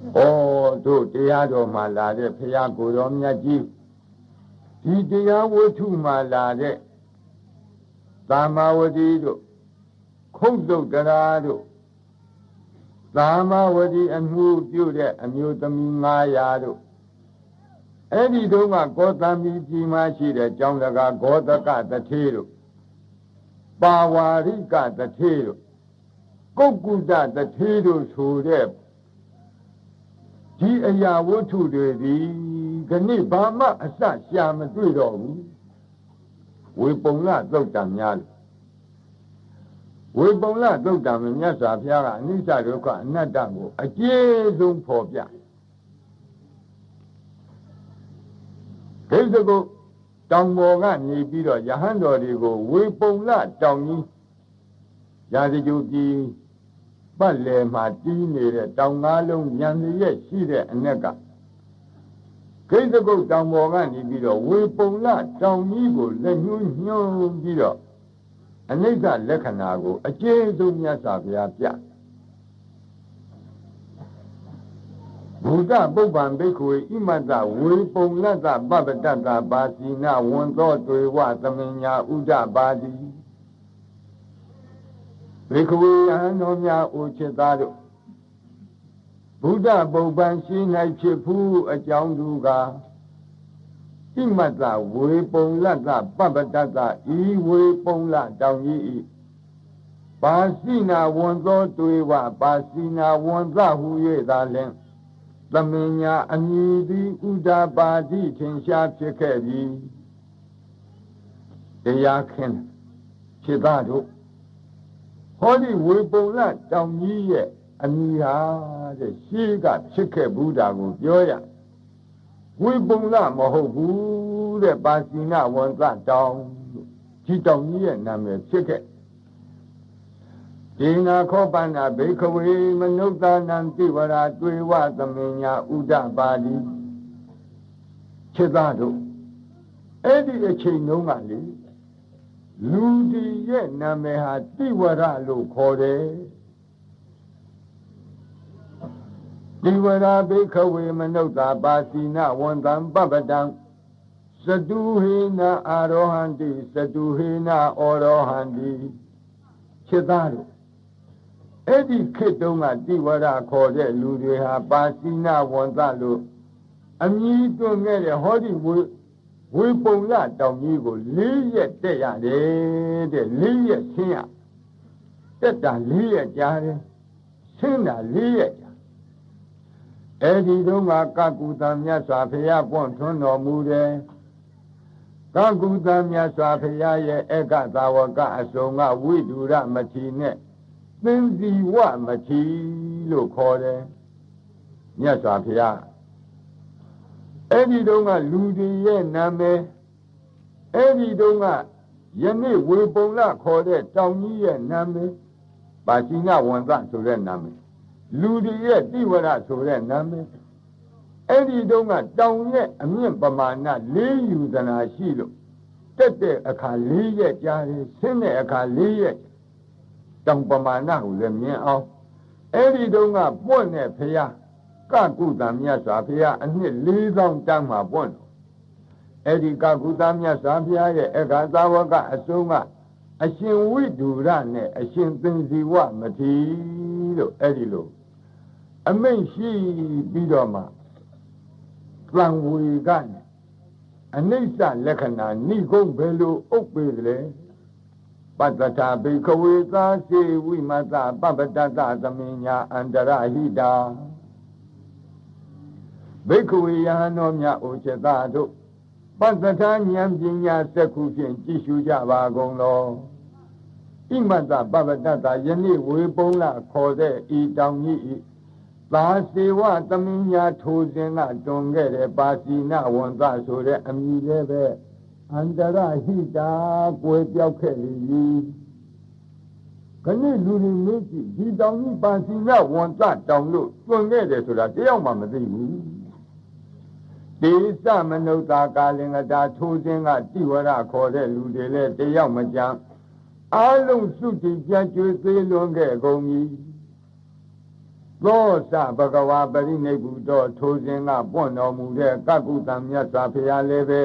ဩတို့တရားတော်မှာလာတဲ့ဖရာကိုယ်တော်မြတ်ကြီးဒီတရားဝတ္ထုမှာလာတဲ့သာမဝတိတို့ခုတ်တုတ်တရားတို့သာမဝတိအမှုပြုတဲ့အမျိုးသမီး900တို့အဲ့ဒီတုန်းကကောသမီကြီးမှရှိတဲ့ကျောင်းတကာဂောတကတထေတို့ပါဝါရိကတထေတို့ကုတ်ကုတတထေတို့ဆိုတဲ့ ဒီအရာဝတ္ထုတွေဒီခဏိဘာမှအစရှာမတွေ့တော့ဘူးဝေပုံလသုတ်တံများလို့ဝေပုံလသုတ်တံမြတ်စွာဘုရားကအနိစ္စဒုက္ခအနတ္တကိုအကျေဆုံးဖော်ပြဒိဋ္ဌကုတောင်ပေါ်ကနေပြီးတော့ယဟန်တော်တွေကိုဝေပုံလတောင်ကြီးရာဇဂုပြည် ပတ်လည်မှာတီးနေတဲ့တောင်ကားလုံးညံရဲ့ရှိတဲ့အ ਨੇ ကဂိတ်ကုတ်တောင်ပေါ်ကနေပြီးတော့ဝေပုံလတောင်ကြီးကိုလက်ညှိုးညှိုးပြီးတော့အနိစ္စလက္ခဏာကိုအကျဉ်းဆုံးမြတ်စွာဘုရားပြဘုဒ္ဓပုပ္ပံဘိက္ခွေဣမတ္တဝေပုံလတ္တပပတ္တပါစီနာဝန်သောတွေဝသမင်ညာဥဒ္ဒပါတိ ဘေခဝေယံတော်များအိုချစ်သားတို့ဘုဒ္ဓပုပ္ပံရှိ၌ဖြစ်ဖူးအကြောင်းသူကဣမတ္တဝေပုံလတ္တပပတ္တဤဝေပုံလတောင်ကြီးဤပါစီနာဝန်သောတွေဝပါစီနာဝန်သဟု၍သာလင်သမင်ညာအမည်သည်ဥဒ္ဒပါတိထင်ရှားဖြစ်ခဲ့ပြီတရားခင်ဖြစ်သားတို့ ဟောဒီဝေပုံလတောင်ကြီးရဲ့အမိဟာတဲ့ရှေးကဖြစ်ခဲ့ဘူးတာကိုပြောရဝေပုံလမဟုတ်ဘူးတဲ့ပါစီနာဝန်သတောင်ဒီတောင်ကြီးရဲ့နာမည်ဖြစ်ခဲ့ဒီနာခောပန္နာဘေခဝေမနုဿာနံတိဝရာတွေ့ဝသမင်ညာဥဒ္ဒပါဠိခြေသားတို့အဲ့ဒီအချိန်တုန်းကလေ လူဒီရဲ့နာမည်ဟာတိဝရလို့ခေါ်တယ်တိဝရဘိခဝေမနုဿာပါစီနဝန္တံပပတံသတုဟိနာအာရောဟန္တိသတုဟိနာဩရောဟန္တိခြေသားတို့အဲ့ဒီခေတ်တုန်းကတိဝရခေါ်တဲ့လူတွေဟာပါစီနဝန္တလို့အမည်တွင်ခဲ့တဲ့ဟောဒီဝေ ဝေပုံရတောင်ကြီးကို၄ရက်တက်ရတယ်တဲ့၄ရက်ဆင်းရတက်တာ၄ရက်ကြာတယ်ဆင်းတာ၄ရက်ကြာအဲ့ဒီတုန်းကကကုသမြတ်စွာဘုရားပွန့်ထွန်းတော်မူတယ်ကကုသမြတ်စွာဘုရားရဲ့အကသာဝကအစုံကဝိဒုရမထီနဲ့သင်္ဇီဝမထီလို့ခေါ်တယ်မြတ်စွာဘုရား အဲ့ဒီတုန်းကလူတွေရဲ့နာမည်အဲ့ဒီတုန်းကယနေ့ဝေပုံလခေါ်တဲ့တောင်ကြီးရဲ့နာမည်ပါစီနဝန်သဆိုတဲ့နာမည်လူတွေရဲ့တိဝရဆိုတဲ့နာမည်အဲ့ဒီတုန်းကတောင်ရဲ့အမြင့်ပမာဏ၄ယူဇနာရှိလို့တက်တဲ့အခါ၄ရက်ကြာတယ်ဆင်းတဲ့အခါ၄ရက်တောင်ပမာဏကိုလည်းမြင်အောင်အဲ့ဒီတုန်းကပွင့်တဲ့ဖရာ ကကုသမြတ်စွာဘုရားအနှစ်၄000တန်းမှာပွင့်တော့အဲ့ဒီကကုသမြတ်စွာဘုရားရဲ့အခါသာဝကအစုံကအရှင်ဝိဒုရနဲ့အရှင်သင်္ဇီဝမထေလို့အဲ့ဒီလိုအမိန့်ရှိပြီးတော့မှသံဝေကနဲ့အနိစ္စလက္ခဏာဏိကုံဘယ်လိုဥပ်ပေတယ်ပတ္တတာဘေခဝေသာစေဝိမတပပတ္တသမင်ညာအန္တရဟိတာ ဘိက္ခဝေယဟန်တော်များအိုချက်သားတို့ပတ္တထာဉာဏ်ပညာစက္ခုဖြင့်ကြည့်ရှုကြပါကုန်လောဣမတပပတ္တယနေ့ဝေပုံးလာခေါ်တဲ့ဤတောင်ကြီးဤသာစေဝသမင်းညာထိုစဉ်ကတွန်ခဲ့တဲ့ပါစီနဝန်သဆိုတဲ့အမည်လည်းပဲအန္တရဟိတာကိုယ်ပြောက်ခဲ့လေခဏလူတွေမေးကြည့်ဒီတောင်ကြီးပါစီနဝန်သတောင်လို့တွန်ခဲ့တယ်ဆိုတာတယောက်မှမသိဘူး ဒေသမနုဿာကာလင်္ကတာထိုစဉ်ကတိဝရခေါ်တဲ့လူတွေလည်းတယောက်မကြမ်းအလုံးစုတည်ကြွကျွေးသေးလွန်ခဲ့ကုန်ပြီအဲ့ဒီသောစဘဂဝါပရိနိဗ္ဗုတောထိုစဉ်ကပွင့်တော်မူတဲ့ကကုတံမြတ်စွာဘုရားလည်းပဲ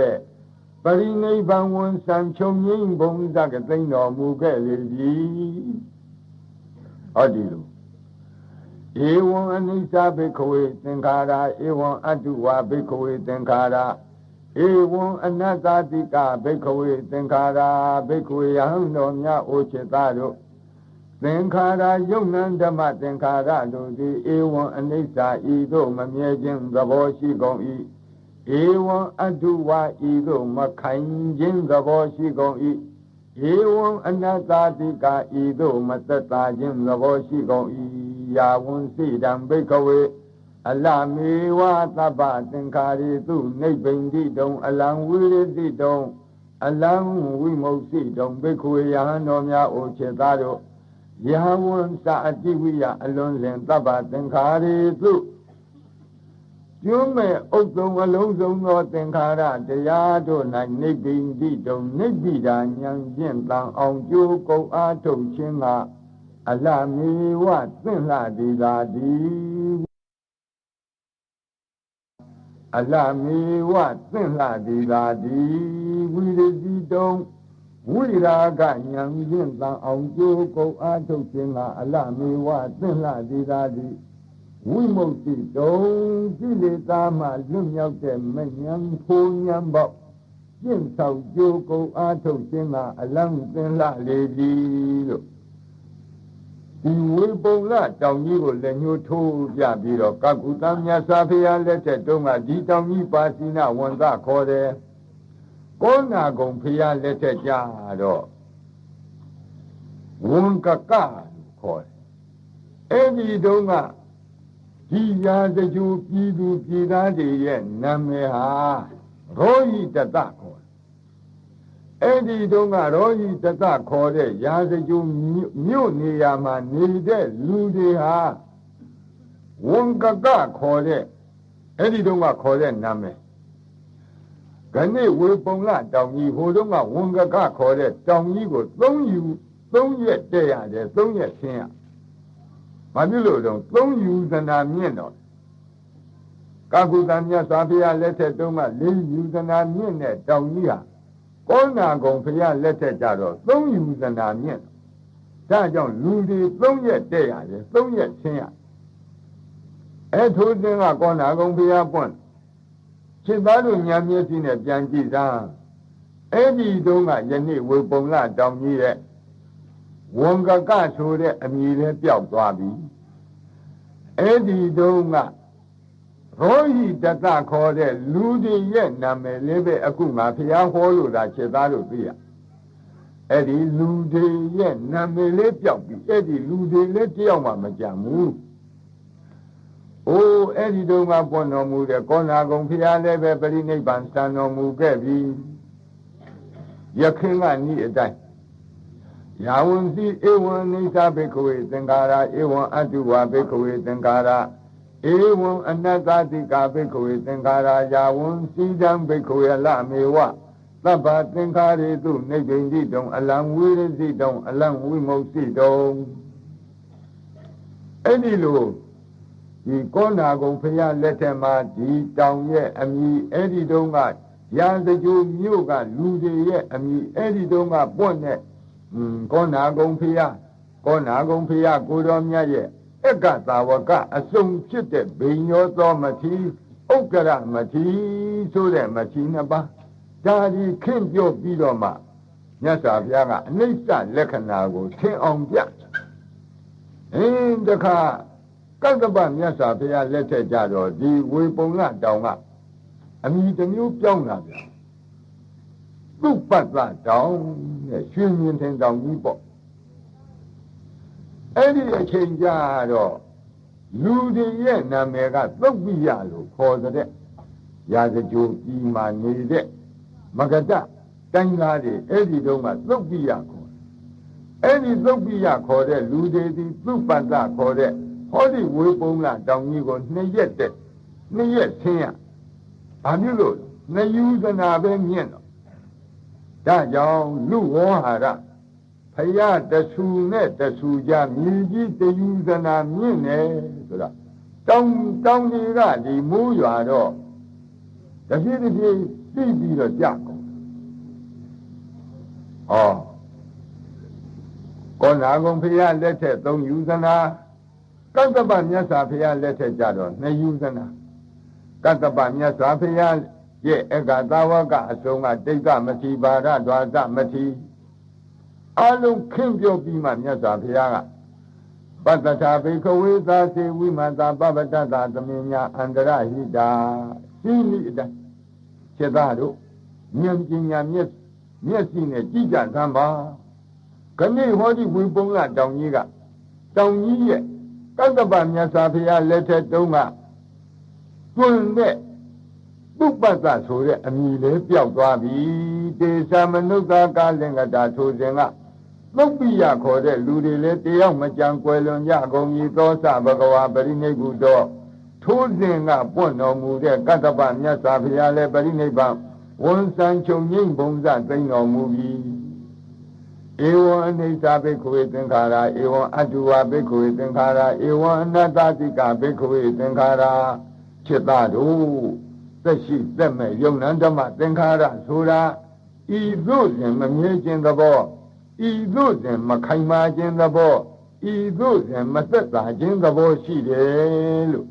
ပရိနိဗ္ဗာန်ဝန်ဆံချုပ်ငိမ့်ဘုံသကသိမ့်တော်မူခဲ့လေပြီဟောဒီလို ဧဝံအနိစ္စဘိခဝေသင်္ခါရဧဝံအတုဝဘိခဝေသင်္ခါရဧဝံအနတ္တတိကဘိခဝေသင်္ခါရဘိခဝေယဟံတော်မြတ်အိုချစ်သားတို့သင်္ခါရယုံနံဓမ္မသင်္ခါရတို့သည်ဧဝံအနိစ္စဤသို့မမြဲခြင်းသဘောရှိကုန်၏ဧဝံအတုဝဤသို့မခိုင်ခြင်းသဘောရှိကုန်၏ဧဝံအနတ္တတိကဤသို့မသက်သာခြင်းသဘောရှိကုန်၏ ယာဝံစိတံဘိကဝေအလမေဝသဗ္ဗသင်္ခါရေသူနိဗ္ဗိန္တိတုံအလံဝိရတိတုံအလံဝိမု ക്തി တုံဘိက္ခွေယဟန်တော်များအိုခြေသားတို့ယဟဝံသာအတိဝိယအလွန်စဉ်သဗ္ဗသင်္ခါရေသူကျွမ်းမဲ့ဥဒ္ဒုံအလုံးစုံသောသင်္ခါရတရားတို့၌နိဗ္ဗိန္တိတုံနိဗ္ဗိဒာဉာဏ်ဖြင့်တန်အောင်ကြိုးကုန်အားထုတ်ခြင်းက အလမေဝသင့်လှဒီသာဒီအလမေဝသင့်လှဒီသာဒီဝိရတိတုံဝိရာဂဉာဏ်ဖြင့်တန်အောင်ကြိုးကုန်အားထုတ်ခြင်းကအလမေဝသင့်လှဒီသာဒီဝိမု ക്തി တုံကိလေသာမှလွတ်မြောက်တဲ့မဉ္ဇဉ်ဖိုးဉဏ်ပေါက်ကျင့်ဆောင်ကြိုးကုန်အားထုတ်ခြင်းကအလံသင်လှလေသည်လို့ ဒီဝေပုံလတောင်ကြီးကိုလက်ညှိုးထိုးပြပြီးတော့ကကုသမြတ်စွာဘုရားလက်ထက်တုန်းကဒီတောင်ကြီးပါစီနာဝန်သခေါ်တယ်ကောနာကုံဘုရားလက်ထက်ကြတော့ဝန်ကကခေါ်တယ်အဲ့ဒီတုန်းကဒီရာတကြူပြည်သူပြည်သားတွေရဲ့နာမည်ဟာရောဟိတတခေါ် အဲ့ဒီတုန်းကရောဟိတတခေါ်တဲ့ရာဇဂုမြို့နေရာမှာနေတဲ့လူတွေဟာဝန်ကကခေါ်တဲ့အဲ့ဒီတုန်းကခေါ်တဲ့နာမည်ခဏဝေပုံလတောင်ကြီးဟိုတုန်းကဝန်ကကခေါ်တဲ့တောင်ကြီးကိုသုံးယူသုံးရက်တက်ရတယ်သုံးရက်ဆင်းရဘာဖြစ်လို့တော့သုံးယူသနာမြင့်တော့ကာကုတမြတ်စွာဘုရားလက်ထက်တုန်းကလေးယူသနာမြင့်တဲ့တောင်ကြီးဟာ ကောနာကုံဖရလက်ထက်ကြတော့သုံးယူသနာမြင့်ဒါကြောင့်လူတွေသုံးရက်တဲ့ရတယ်သုံးရက်ချင်းရအဲထိုးတင်ကကောနာကုံဖရပွန့်ခြေသားတို့ညာမျက်စိနဲ့ပြန်ကြည့်သားအဲ့ဒီတုန်းကယနေ့ဝေပုံလတောင်ကြီးရဲ့ဝန်ကကဆိုတဲ့အမည်လေးပျောက်သွားပြီအဲ့ဒီတုန်းက ရောဟိတတခေါ်တဲ့လူတွေရဲ့နာမည်လေးပဲအခုငါဖျားဟောလို့သာခြေသားလို့သိရအဲ့ဒီလူတွေရဲ့နာမည်လေးပြောက်ပြီးအဲ့ဒီလူတွေလည်းတယောက်မှမကြံဘူးအိုးအဲ့ဒီတုန်းကပွင့်တော်မူတဲ့ကောနာကုံဖျားလည်းပဲပြိဋိဘံစံတော်မူခဲ့ပြီယခင်ကဤအတိုင်းယာဝံစီဧဝံနိသဘိကဝေသင်္ကာရဧဝံအတုဝဘိကဝေသင်္ကာရ ဧဝံအနတ္တတိကာဘိက္ခဝေသင်္ခါရာယာဝံစီတံဘိက္ခဝေလမေဝသဗ္ဗသင်္ခါရေတုနိဗ္ဗိန္တိတုံအလံဝိရတိတုံအလံဝိမု ക്തി တုံအဲ့ဒီလိုဒီကောနာကုံဖရာလက်ထက်မှာဒီတောင်ရဲ့အမိအဲ့ဒီတုန်းကရာဇကြိုမြို့ကလူတွေရဲ့အမိအဲ့ဒီတုန်းကပွန့်တဲ့ကောနာကုံဖရာကောနာကုံဖရာကိုတော်မြတ်ရဲ့ အက္ကသာဝကအစုံဖြစ်တဲ့ဘိညောသောမတိဥက္ကရမတိဆိုတဲ့မတိနှစ်ပါးဒါဒီခင့်ပြောပြီးတော့မှမြတ်စွာဘုရားကအနိစ္စလက္ခဏာကိုသင်အောင်ပြအင်းတခါကတ္တပမြတ်စွာဘုရားလက်ထက်ကြတော့ဒီဝေပုံလတောင်ကအမိတစ်မျိုးပြောင်းလာပြန်သုပတ္တတောင်နဲ့ရွှေမြင်ထင်တောင်ကြီးပေါ့ အဲ့ဒီအချိန်ကြတော့လူတွေရဲ့နာမည်ကသုတ်ပိယလို့ခေါ်တဲ့ရာဇကြိုပြီးမှနေတဲ့မဂဒတိုင်းသားတွေအဲ့ဒီတုန်းကသုတ်ပိယခေါ်အဲ့ဒီသုတ်ပိယခေါ်တဲ့လူတွေဒီသုပတ္တခေါ်တဲ့ဟောဒီဝေပုံးလာတောင်ကြီးကိုနှစ်ရက်တဲ့နှစ်ရက်ဆင်းရဘာဖြစ်လို့နယူဇနာပဲမြင့်တော့ဒါကြောင့်လူဝေါဟာရဘ ဖယားတဆူနဲ့တဆူကြမြေကြီးတယူဇနာမြင့်နေဆိုတာတောင်းတောင်းကြီးကဒီမိုးရွာတော့တဖြည်းတဖြည်းသိပြီးတော့ကြကုန်ဟောကောနာကုံဖယားလက်ထက်သုံးယူဇနာကတ္တပမြတ်စွာဘုရားလက်ထက်ကြတော့နှစ်ယူဇနာကတ္တပမြတ်စွာဘုရားရဲ့အကသာဝကအစုံကတိတ်ကမတိပါရဒွါသမတိ အလုံးခင်းပြောပြီးမှမြတ်စွာဘုရားကပတ္တထာဘိခဝေသာစေဝိမတာပပတ္တသာသမင်ညာအန္တရဟိတာရှိလိအတိုင်းခြေသားတို့ဉာဏ်ပညာမျက်မျက်စိနဲ့ကြည့်ကြသမ်းပါခဏိဟောဒီဝိပုံလတောင်ကြီးကတောင်ကြီးရဲ့ကတ္တပမြတ်စွာဘုရားလက်ထက်တုန်းကတွင်တဲ့ပုပ္ပတ္တဆိုတဲ့အမည်လေးပျောက်သွားပြီတေသမနုဿကာလင်္ကတာထိုစဉ်က သုတ်ပိယခေါ်တဲ့လူတွေလည်းတယောက်မကြံကွယ်လွန်ကြကုန်ပြီသောစဘဂဝါပရိနိဗ္ဗုတောထိုးစဉ်ကပွင့်တော်မူတဲ့ကတ္တပမြတ်စွာဘုရားလည်းပရိနိဗ္ဗာန်ဝန်ဆံချုပ်ငိမ့်ဘုံစသိမ့်တော်မူပြီဧဝံအိဋ္ဌဘိက္ခဝေသင်္ခါရဧဝံအတုဝဘိက္ခဝေသင်္ခါရဧဝံအနတ္တတိကဘိက္ခဝေသင်္ခါရจิตတတို့သက်ရှိသက်မဲ့ယုံနံဓမ္မသင်္ခါရဆိုတာဤသို့စဉ်မမြဲခြင်းသဘော ဤသို့စဉ်မခိုင်မာခြင်းသဘောဤသို့စဉ်မသက်သာခြင်းသဘောရှိတယ်လို့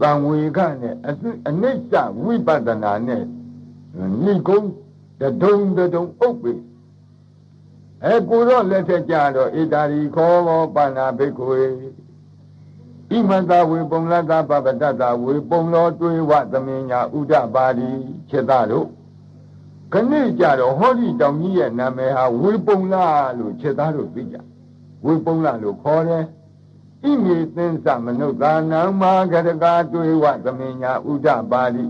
သံဝေခနဲ့အနိစ္စဝိပဿနာနဲ့ဏိကုံတဒုံတဒုံဥပ္ပေအဲကိုတော့လက်ထက်ကြတော့ဣတာရီခောပါဏာဘိက္ခွေဣမတဝေပုံလတပပတတဝေပုံလောတွေးဝသမင်ညာဥဒ္ဒပါတိခြေသားတို့ ခဏိကြတော့ဟောဒီတောင်ကြီးရဲ့နာမည်ဟာဝေပုံလာလို့ခြေသားတို့သိကြဝေပုံလာလို့ခေါ်တယ်ဣမေသင်္သမနုဿာနံမာဂရကာတွေးဝသမင်ညာဥဒ္ဒပါတိ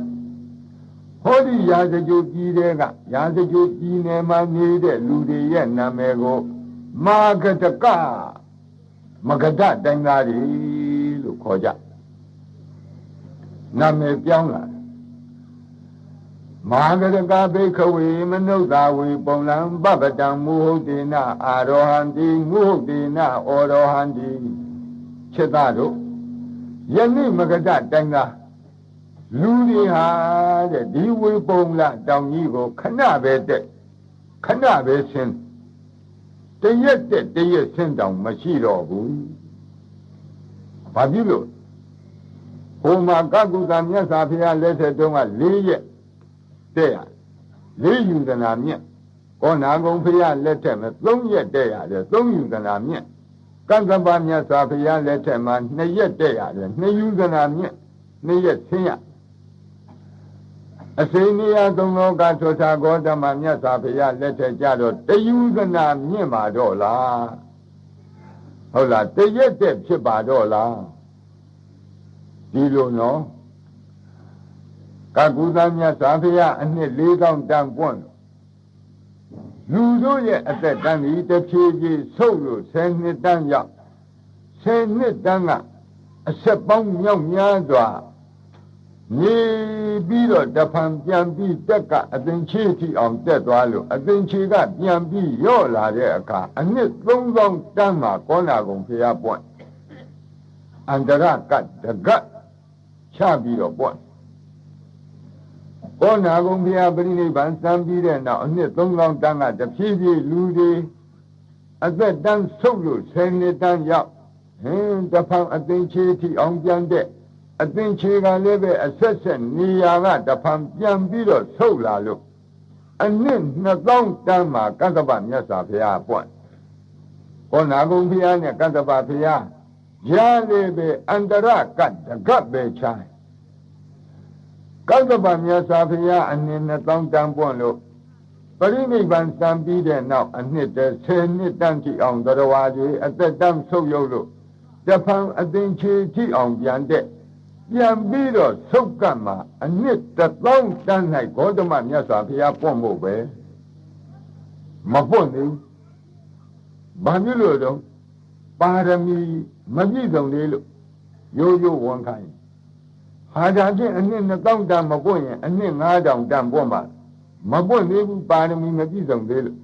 ဟောဒီရာဇဂိုပြည်တဲ့ကရာဇဂိုပြည်နယ်မှာနေတဲ့လူတွေရဲ့နာမည်ကိုမာဂတကမဂဒတိုင်းသားတွေလို့ခေါ်ကြနာမည်ပြောင်းလာ မာဂရကဘိခဝေမနုဿာဝေပုံလံပပတံမုဟုတ်တေနအာရောဟန္တိမုဟုတ်တေနဩရောဟန္တိခြေသားတို့ယနေ့မဂဒတိုင်းသားလူတွေဟာတဲ့ဒီဝေပုံလာတောင်ကြီးကိုခဏပဲတက်ခဏပဲဆင်းတရက်တက်တရက်ဆင်းတောင်မရှိတော့ဘူးဘာဖြစ်လို့ဟိုမှာကကုသမြတ်စွာဘုရားလက်ထက်တုန်းက၄ရက် တက်ရ၄ယူဒနာမြတ်ကောနာကုံဘုရားလက်ထက်မှာ၃ရက်တက်ရတယ်၃ယူဒနာမြတ်ကံကပ္ပမြတ်စွာဘုရားလက်ထက်မှာ၂ရက်တက်ရတယ်၂ယူဒနာမြတ်၂ရက်ဆင်းရအစိနိယသုံးလောကထောထာဂေါတမမြတ်စွာဘုရားလက်ထက်ကြတော့တယူဇနာမြင့်ပါတော့လားဟုတ်လားတရက်တက်ဖြစ်ပါတော့လားဒီလိုနော် ကကုသမြတ်စွာဘုရားအနှစ်၄000တန်ပွန့်လူတို့ရဲ့အသက်တန်းဒီတဖြည်းဖြည်းဆုပ်လို့10နှစ်တန်းရောက်10နှစ်တန်းကအဆက်ပေါင်းမြောက်များစွာနေပြီးတော့တဖန်ပြန်ပြီးတက်ကအသင်ချေထိအောင်တက်သွားလို့အသင်ချေကပြန်ပြီးရော့လာတဲ့အခါအနှစ်3000တန်းမှာကောနာကုံဖျားပွင့်အန္တရကတ်တကတ်ချပြီးတော့ပွင့် ကောနာကုံဖျားပြိနိဗ္ဗာန်စံပြီးတဲ့နောက်အနှစ်3000တန်းကတဖြည်းဖြည်းလူတွေအသက်တန်းဆုပ်လို့10နှစ်တန်းရောက်ဟင်းတဖန်အသင်ချေထိအောင်ပြန်တဲ့အသင်ခြေကလည်းပဲအဆက်ဆက်နေရာကတဖန်ပြန်ပြီးတော့ဆုတ်လာလို့အနှစ်2000တန်းမှာကတ္တပမြတ်စွာဘုရားပွင့်။ဘောနာကုံဘုရားနဲ့ကတ္တပဘုရားရလေပဲအန္တရကတ်တကပ်ပဲချိုင်း ကတ္တပမြတ်စွာဘုရားအနှစ်2000တန်းပွင့်လို့ပရိနိဗ္ဗာန်စံပြီးတဲ့နောက်အနှစ်တည်း10နှစ်တန်းကြည့်အောင်တော်ဝါတွေအသက်တန်းဆုပ်ယုတ်လို့တဖန်အသင်ချေကြည့်အောင်ပြန်တဲ့ပြန်ပြီးတော့သုတ်ကတ်မှာအနှစ်တစ်သောင်းတန်း၌ဂေါတမမြတ်စွာဘုရားပွင့်ဖို့ပဲမပွင့်သေးဘူးဘာဖြစ်လို့တော့ပါရမီမပြည့်စုံသေးလို့ရိုးရိုးဝန်ခိုင်း ဟာဒါဖြင့်အနှစ်2000တန်းမပွင့်ရင်အနှစ်9000တန်းပွင့်ပါမပွင့်သေးဘူးပါရမီမပြည့်စုံသေးလို့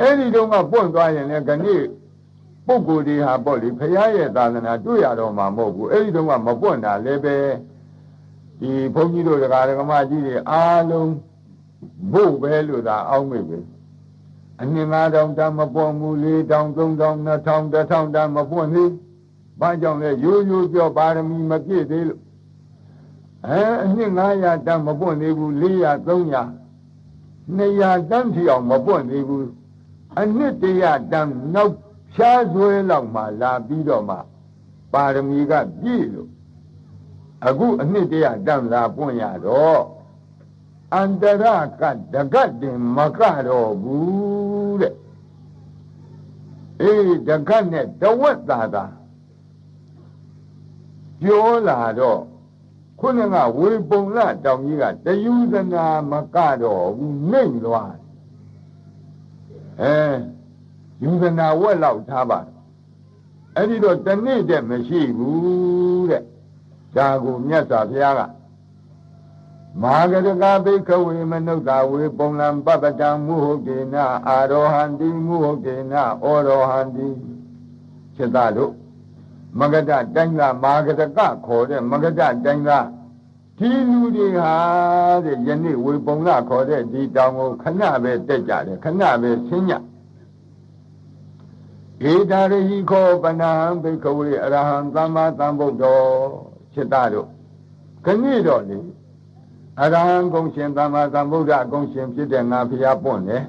အဲ့ဒီတုန်းကပွန့်သွားရင်လည်းခဏိပုဂ္ဂိုလ်တွေဟာပေါ့လေဖရာရဲ့သာသနာတွေ့ရတော့မှာမဟုတ်ဘူးအဲ့ဒီတုန်းကမပွန့်တာလည်းပဲဒီဘုန်းကြီးတို့ဒကာဒကမကြီးတွေအားလုံးဘုတ်ပဲလို့သာအောင်းမိပဲအနှစ်9000တန်းမပွန့်ဘူး4000 3000 2000 1000တန်းမပွန့်သေးဘာ ကြောင့်လဲရိုးရိုးပြောပါရမီမပြည့်သေးလို့အဲအနှစ်900တန်းမပွန့်သေးဘူး400 300 200တန်းထီအောင်မပွန့်သေးဘူးအနှစ်တရာတန်းနောက်ဖြားဆွဲလောက်မှလာပြီးတော့မှပါရမီကပြည့်လို့အခုအနှစ်တရာတန်းလာပွင့်ရတော့အန္တရကတကတ်တင်မကတော့ဘူးတဲ့အေးတကတ်နဲ့တဝက်သာသာ ပြောလာတော့ခုနကဝေပုံလတောင်ကြီးကတယူဇနာမကတော့ဘူးနှိမ့်သွားအဲယူဇနာဝက်လောက်ထားပါအဲ့ဒီတော့တနေ့တည်းမရှိဘူးတဲ့ဒါကိုမြတ်စွာဘုရားကမာဂရကဘိခဝေမနုဿဝေပုံလံပပတံမုဟုတ်တေနအာရောဟန္တိမုဟုတ်တေနဩရောဟန္တိစိတ္တတို့ မဂဒတိုင်းကမာဂရကခေါ်တဲ့မဂဒတိုင်းကဒီလူတွေဟာတဲ့ယနေ့ဝေပုံလခေါ်တဲ့ဒီတောင်ကိုခဏပဲတက်ကြတယ်ခဏပဲဆင်းညဧတာရဟိခောပနံဘိခဝေအရဟံသမ္မာသမ္ဗုဒ္ဓောစိတ္တတို့ခဏိတော့လေအရဟံဂုံရှင်သမ္မာသမ္ဗုဒ္ဓဂုံရှင်ဖြစ်တဲ့ငါဖျားပွင့်တယ်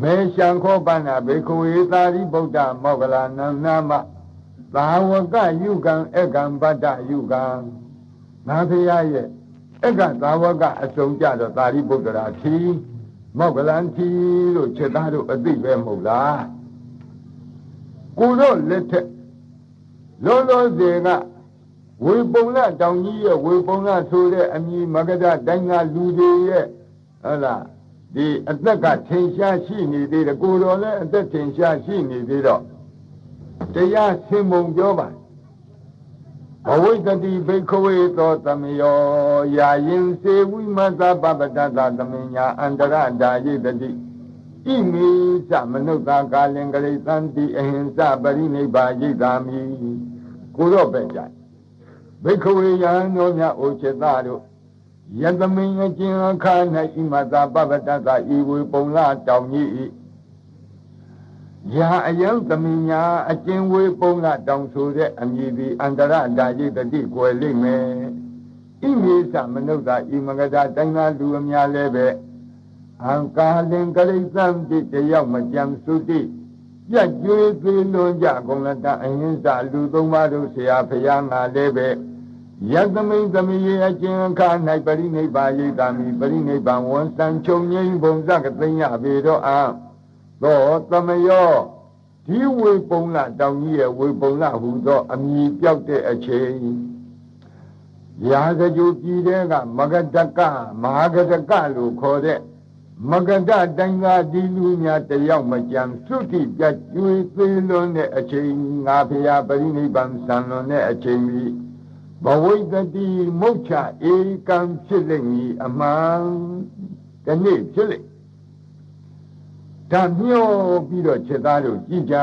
မေရှံခောပဏဘေခဝေသာရိဗုဒ္ဓမောဂလနံနာမ သာဝကယုကံအကံပတ္တယုကံငါဖျားရဲ့အကသာဝကအစုံကြတော့သာရိပုတ္တရာထီမောဂလန်ထီလို့ခြေသားတို့အသိပဲမဟုတ်လားကိုတော့လက်ထက်လောလောဆယ်ကဝေပုံလတောင်ကြီးရဲ့ဝေပုံလဆိုတဲ့အမည်မဂဒတိုင်းကလူတွေရဲ့ဟုတ်လားဒီအသက်ကထင်ရှားရှိနေသေးတယ်ကိုတော်လည်းအသက်ထင်ရှားရှိနေသေးတော့ တရားဆင်မုံပြောပါဘဝိတတိဘိခဝေသောသမယောယာယင်စေဝိမသပပတ္တသမညာအန္တရဓာယိတတိဣမိသမနုဿာကာလင်္ဂလိသန္တိအဟိံစပရိနိဗ္ဗာယိတာမိကိုတော့ပဲကြဘိခဝေယံတို့မြတ်အိုจิตတို့ယတမင်းအကျဉ်အခါ၌ဣမသာပပတ္တသာဤဝေပုံလာတောင်ကြီး ဤယာအယံသမင်ညာအကျဉ်ဝေပုံလာတောင်ဆိုတဲ့အမည်သည်အန္တရဓာယိတတိကွယ်လိမ့်မယ်ဣမိသမနုဿာဤမဂဒတိုင်းသာလူအများလည်းပဲအံကာလင်ကလိသံတိတယောက်မကြံစုတိပြတ်ကျွေးသေးလွန်ကြကုန်လတအဟိံစလူသုံးပါးတို့ဆရာဖရာငါလည်းပဲယသမိန်သမီးရဲ့အကျဉ်ခါ၌ပရိနိဗ္ဗာယိတာမိပရိနိဗ္ဗာန်ဝန်စံချုပ်ငိမ့်ဘုံစကသိညာပေတော့အာ သောသမယောဒီဝေပုံလတောင်ကြီးရဲ့ဝေပုံလဟူသောအမိပြောက်တဲ့အချိန်ရာဇကြိုပြည်တဲ့ကမဂဒကမဟာဂဒကလို့ခေါ်တဲ့မကတတိုင်းသာဒီလူများတယောက်မကြံသုတိပြကျွေးသေးလွန်းတဲ့အချိန်ငါဖရာပရိနိဗ္ဗာန်ဆံလွန်တဲ့အချိန်ကြီးဘဝိတတိမုတ်ချဧကံဖြစ်လိမ့်မည်အမှန်ဒီနေ့ဖြစ်လိမ့် ဒါမျောပြီးတော့ချက်သားတို့ကြည်ကြ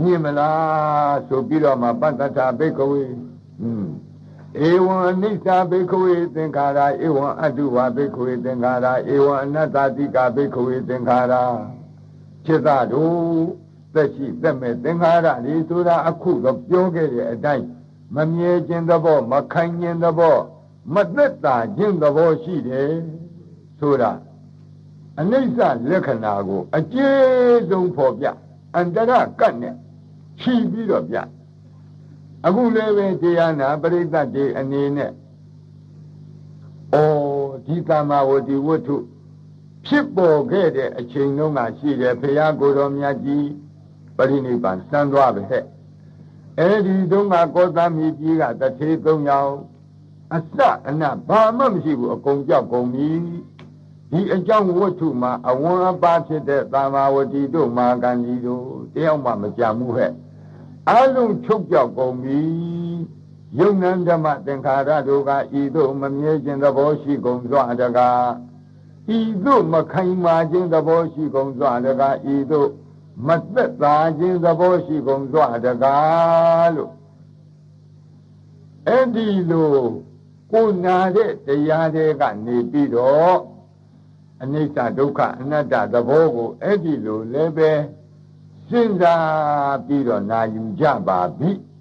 မြင်မလားဆိုပြီးတော့မှပတ္တထာဘိကဝေอืมဧဝံအနိစ္စဘိက္ခဝေသင်္ခါရဧဝံအတုဝဘိက္ခဝေသင်္ခါရဧဝံအနတ္တတိကဘိက္ခဝေသင်္ခါရจิตတို့သက်ရှိသက်မဲ့သင်္ခါရဒီဆိုတာအခုတော့ပြောခဲ့တဲ့အတိုင်းမမြဲခြင်းသဘောမခိုင်ခြင်းသဘောမသက်တာခြင်းသဘောရှိတယ်ဆိုတာ အနိစ္စလက္ခဏာကိုအကျေဆုံးဖော်ပြအန္တရကတ်နဲ့ခြီးပြီးတော့ပြအခုလည်းပဲတရားနာပရိသတ်တွေအနေနဲ့ဩဒီသမ္မာဝတိဝတ္ထုဖြစ်ပေါ်ခဲ့တဲ့အချိန်တုန်းကရှိတယ်ဘုရားကိုယ်တော်မြတ်ကြီးပရိနိဗ္ဗာန်စံသွားပဲဟဲ့အဲဒီတုန်းကကောသမီကြီးကတထေသုံးယောက်အစအနဘာမှမရှိဘူးအကုန်ကြောက်ကုန်ပြီ ဒီအကြောင်းဝတ္ထုမှာအဝန်းအပါဖြစ်တဲ့သမ္မာဝတိတို့မာဂန္ဒီတို့တယောက်မှမကြံဘူးဟဲ့အလုံးချုပ်ပြောက်ကုန်ပြီယုံနံဓမ္မသင်္ခါရတို့ကဤသို့မမြဲခြင်းသဘောရှိကုန်စွာတကားဤသို့မခိုင်မာခြင်းသဘောရှိကုန်စွာတကားဤသို့မသက်သာခြင်းသဘောရှိကုန်စွာတကားလို့အဲ့ဒီလိုကိုနာတဲ့တရားတွေကနေပြီးတော့ အနိစ္စဒုက္ခအနတ္တသဘောကိုအဲ့ဒီလိုလည်းပဲစဉ်းစားပြီးတော့နာယူကြပါပြီ။